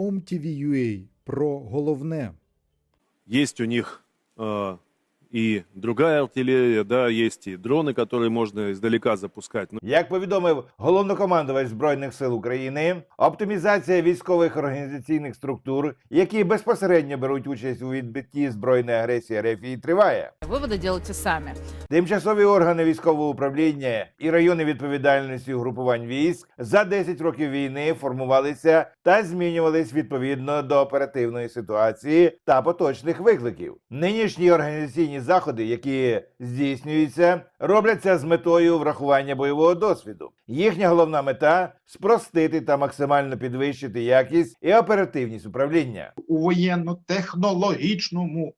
OMTV.ua про головне. Є у них э, и другая артиллерия, да, есть и дроны, которые можно издалека запускать. Ну, Як повідомив головнокомандувач збройних сил України, оптимізація військових організаційних структур, які безпосередньо беруть участь у відбитті збройної агресії РФ, триває. Выводы делайте сами. Тимчасові органи військового управління і райони відповідальності угрупувань військ за 10 років війни формувалися та змінювались відповідно до оперативної ситуації та поточних викликів. Нинішні організаційні заходи, які здійснюються, робляться з метою врахування бойового досвіду. Їхня головна мета спростити та максимально підвищити якість і оперативність управління. у воєнно-технологічному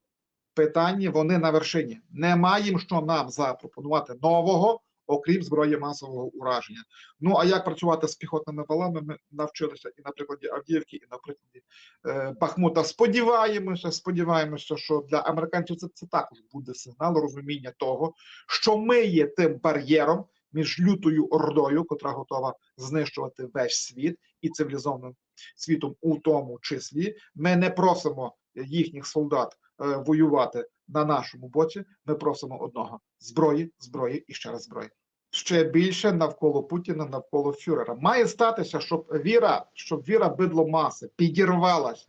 питанні вони на вершині. Немає їм що нам запропонувати нового, окрім зброї масового ураження. Ну а як працювати з піхотними валами? Ми навчилися і на прикладі Авдіївки, і на прикладі е, Бахмута. Сподіваємося, сподіваємося, що для американців це, це також буде сигнал розуміння того, що ми є тим бар'єром між лютою ордою, котра готова знищувати весь світ і цивілізованим світом у тому числі. Ми не просимо їхніх солдат е, воювати на нашому боці. Ми просимо одного зброї, зброї і ще раз зброї. Ще більше навколо Путіна, навколо Фюрера. Має статися, щоб віра, щоб віра бидло маси підірвалася,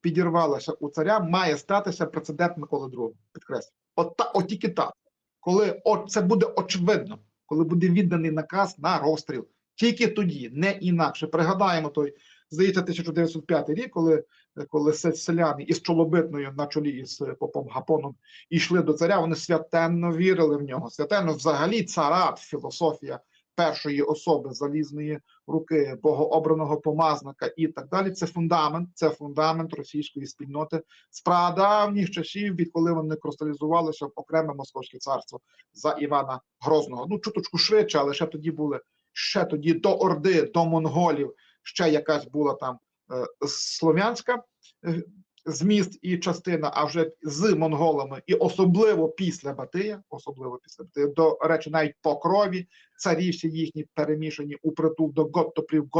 підірвалася у царя. Має статися прецедент Миколи II. Підкреслю, от та от тільки так, коли от це буде очевидно, коли буде відданий наказ на розстріл. Тільки тоді, не інакше. Пригадаємо той, здається, 1905 рік, коли, коли се- селяни із Чолобитною на чолі із е, попом Гапоном йшли до царя, вони святенно вірили в нього. Святенно взагалі царат, філософія першої особи залізної руки, богообраного помазника і так далі. Це фундамент, це фундамент російської спільноти з прадавніх часів, відколи вони кристалізувалися в окреме московське царство за Івана Грозного. Ну, чуточку швидше, але ще тоді були ще тоді до Орди, до монголів, ще якась була там е, слов'янська е, зміст і частина, а вже з монголами, і особливо після Батия, особливо після Батия, до речі, навіть по крові царі всі їхні перемішані у притул до Готтопрів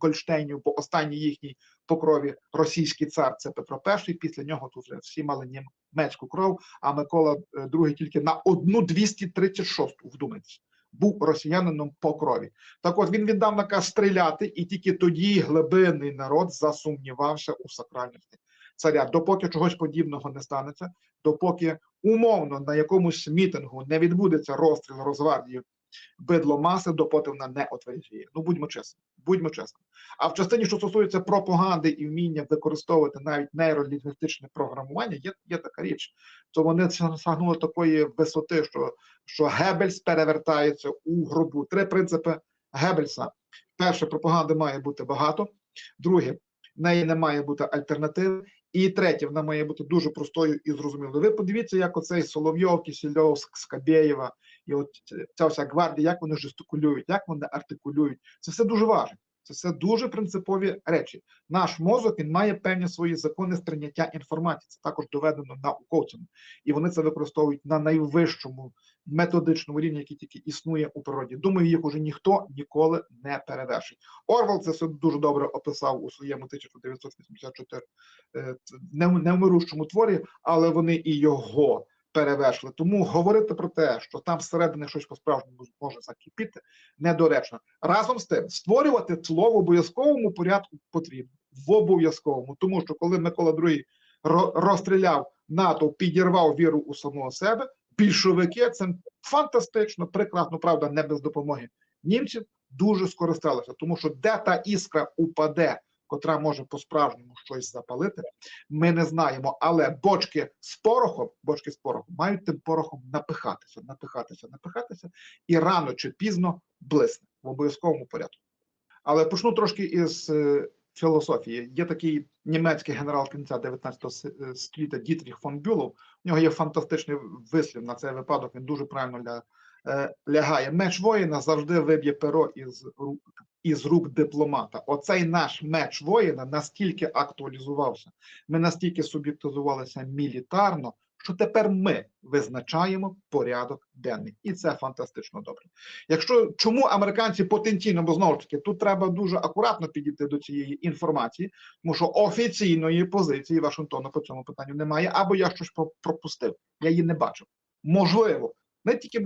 Гольштейнів, бо останній їхній по крові російський цар це Петро І, після нього тут вже всі мали німецьку кров, а Микола II тільки на одну 236, вдумайтесь був росіянином по крові. Так от він віддав наказ стріляти, і тільки тоді глибинний народ засумнівався у сакральності царя. Допоки чогось подібного не станеться, допоки умовно на якомусь мітингу не відбудеться розстріл Росгвардії бидло маси, допоки вона не отверзіє. Ну будьмо чесні, будьмо чесні. А в частині, що стосується пропаганди і вміння використовувати навіть нейролінгвістичне програмування, є, є така річ, то вони сягнули такої висоти, що що Геббельс перевертається у гробу. Три принципи Геббельса. Перше, пропаганди має бути багато. Друге, неї не має бути альтернативи. І третє, вона має бути дуже простою і зрозумілою. Ви подивіться, як оцей Соловйов, Кисельов, Скабєєва і от ця вся гвардія, як вони жестикулюють, як вони артикулюють. Це все дуже важливо. Це все дуже принципові речі. Наш мозок він має певні свої закони сприйняття інформації. Це також доведено науковцями, і вони це використовують на найвищому методичному рівні, який тільки існує у природі. Думаю, їх уже ніхто ніколи не перевершить. Орвел це все дуже добре описав у своєму 1984 е, нев- невмирущому творі, але вони і його перевершили. Тому говорити про те, що там всередині щось по-справжньому може закипіти, недоречно. Разом з тим, створювати тло в обов'язковому порядку потрібно. В обов'язковому, тому що коли Микола II ро- розстріляв НАТО, підірвав віру у самого себе, більшовики цим фантастично, прекрасно, правда, не без допомоги німців, дуже скористалися, тому що де та іскра упаде, котра може по-справжньому щось запалити, ми не знаємо. Але бочки з порохом, бочки з порохом мають тим порохом напихатися, напихатися, напихатися, і рано чи пізно блисне в обов'язковому порядку. Але почну трошки із е, філософії. Є такий німецький генерал кінця 19 с- е, століття Дітріх фон Бюлов. У нього є фантастичний вислів на цей випадок. Він дуже правильно ля, е, лягає. Меч воїна завжди виб'є перо із рук із рук дипломата. Оцей наш меч воїна настільки актуалізувався, ми настільки суб'єктизувалися мілітарно, що тепер ми визначаємо порядок денний, і це фантастично добре. Якщо чому американці потенційно, бо знову ж таки тут треба дуже акуратно підійти до цієї інформації, тому що офіційної позиції Вашингтону по цьому питанню немає, або я щось пропустив, я її не бачив. Можливо, ми тільки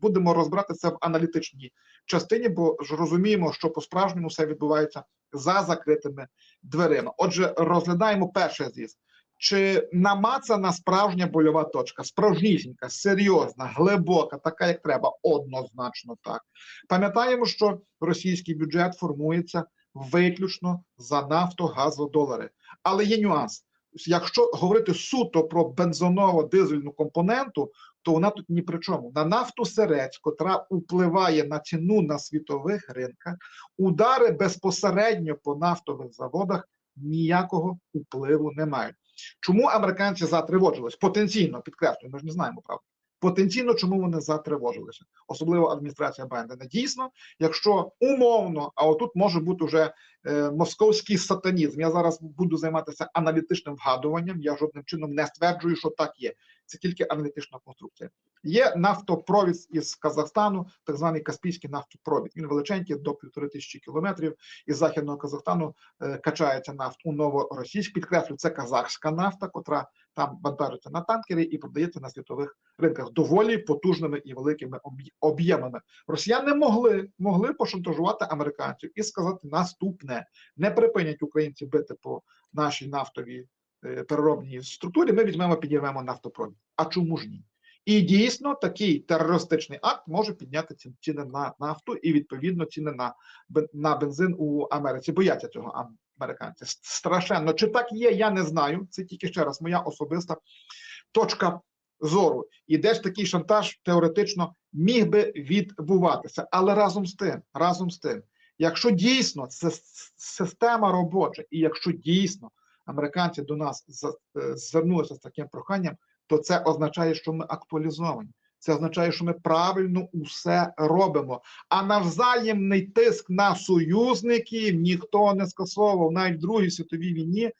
будемо розбирати це в аналітичній частині, бо ж розуміємо, що по-справжньому все відбувається за закритими дверима. Отже, розглядаємо перший з'їзд. Чи намацана справжня больова точка, справжнісінька, серйозна, глибока, така як треба, однозначно так. Пам'ятаємо, що російський бюджет формується виключно за нафтогазодолари. Але є нюанс. Якщо говорити суто про бензоново-дизельну компоненту, то вона тут ні при чому. На нафту серець, котра впливає на ціну на світових ринках, удари безпосередньо по нафтових заводах ніякого впливу не мають. Чому американці затривожились? Потенційно підкреслюю, ми ж не знаємо правда. Потенційно, чому вони затривожилися, особливо адміністрація Байдена. Дійсно, якщо умовно, а отут може бути вже московський сатанізм. Я зараз буду займатися аналітичним вгадуванням. Я жодним чином не стверджую, що так є. Це тільки аналітична конструкція. Є нафтопровід із Казахстану, так званий Каспійський нафтопровід. Він величенький до півтори тисячі кілометрів. Із західного Казахстану е, качається нафт у новоросійськ. Підкреслю, це казахська нафта, котра там вантажиться на танкери і продається на світових ринках доволі потужними і великими об'ємами. Росіяни могли могли пошантажувати американців і сказати наступне: не припинять українці бити по нашій нафтовій е, переробній структурі. Ми візьмемо, підірвемо нафтопровід. А чому ж ні? І дійсно такий терористичний акт може підняти ціни на нафту і відповідно ціни на, на бензин у Америці. Бояться цього американці. Страшенно. Чи так є, я не знаю. Це тільки ще раз моя особиста точка зору. І десь такий шантаж теоретично міг би відбуватися. Але разом з тим, разом з тим, якщо дійсно це система робоча, і якщо дійсно американці до нас е, звернулися з таким проханням, то це означає, що ми актуалізовані. Це означає, що ми правильно усе робимо. А навзаємний тиск на союзників ніхто не скасовував. Навіть в Другій світовій війні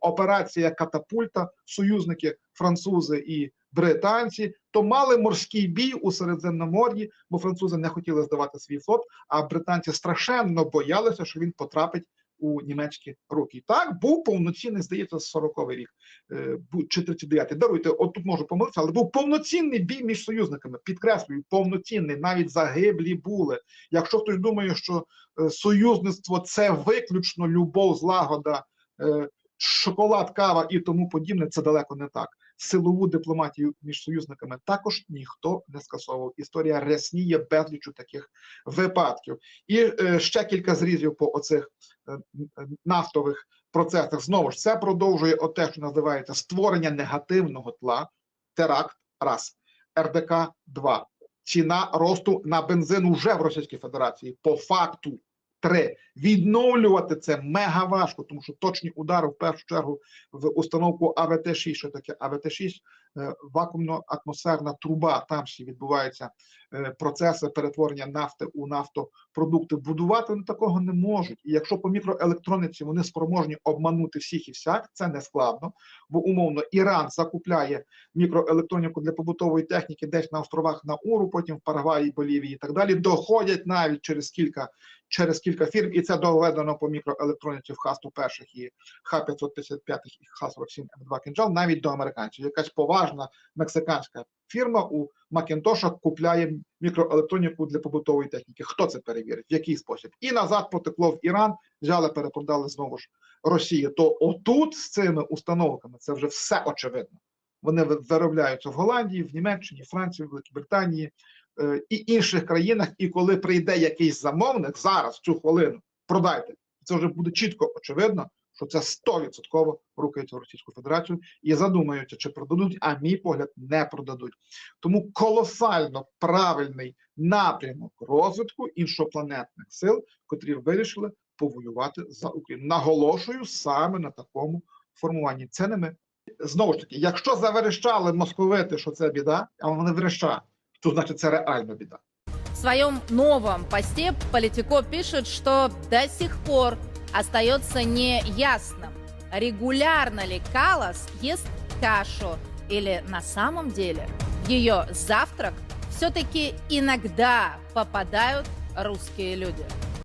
операція катапульта, союзники, французи і британці, то мали морський бій у Середземномор'ї, бо французи не хотіли здавати свій флот, а британці страшенно боялися, що він потрапить у німецькі руки. Так був повноцінний, здається, 40-й рік е, чи 39-й. Даруйте, от тут можу помилитися, але був повноцінний бій між союзниками. Підкреслюю, повноцінний, навіть загиблі були. Якщо хтось думає, що е, союзництво це виключно любов, злагода, е, шоколад, кава і тому подібне, це далеко не так. Силову дипломатію між союзниками також ніхто не скасовував. Історія рясніє безлічу таких випадків. І е, ще кілька зрізів по оцих е, нафтових процесах. Знову ж це продовжує те, що називається створення негативного тла, теракт раз, РДК 2 ціна росту на бензин вже в Російській Федерації по факту. Три. Відновлювати це мега важко, тому що точні удари в першу чергу в установку АВТ-6, що таке АВТ-6, е, вакуумно-атмосферна труба. Там всі відбуваються е, процеси перетворення нафти у нафтопродукти. Будувати вони такого не можуть. І якщо по мікроелектрониці вони спроможні обманути всіх і всяк, це не складно, бо умовно Іран закупляє мікроелектроніку для побутової техніки десь на островах Науру, потім в Парагваї, Болівії і так далі. Доходять навіть через кілька через кілька фірм, і це доведено по мікроелектроніці в Хасту перших і Х-555 і Х-47 М2 кінжал, навіть до американців. Якась поважна мексиканська фірма у Макінтоша купляє мікроелектроніку для побутової техніки. Хто це перевірить? В який спосіб? І назад потекло в Іран, взяли, перепродали знову ж Росії. То отут з цими установками це вже все очевидно. Вони ви- виробляються в Голландії, в Німеччині, Франції, Великій Британії е, і інших країнах. І коли прийде якийсь замовник зараз, цю хвилину, продайте. Це вже буде чітко очевидно, що це 100% рухається в Російську Федерацію і задумаються, чи продадуть, а мій погляд не продадуть. Тому колосально правильний напрямок розвитку іншопланетних сил, котрі вирішили повоювати за Україну. Наголошую саме на такому формуванні. Це не ми. Знову ж таки, якщо заверещали московити, що це біда, а вони верещать, то значить це реальна біда. В своем новом посте Политико пишет, что до сих пор остается неясным, регулярно ли Калас ест кашу Или на самом деле ее завтрак все-таки иногда попадают русские люди?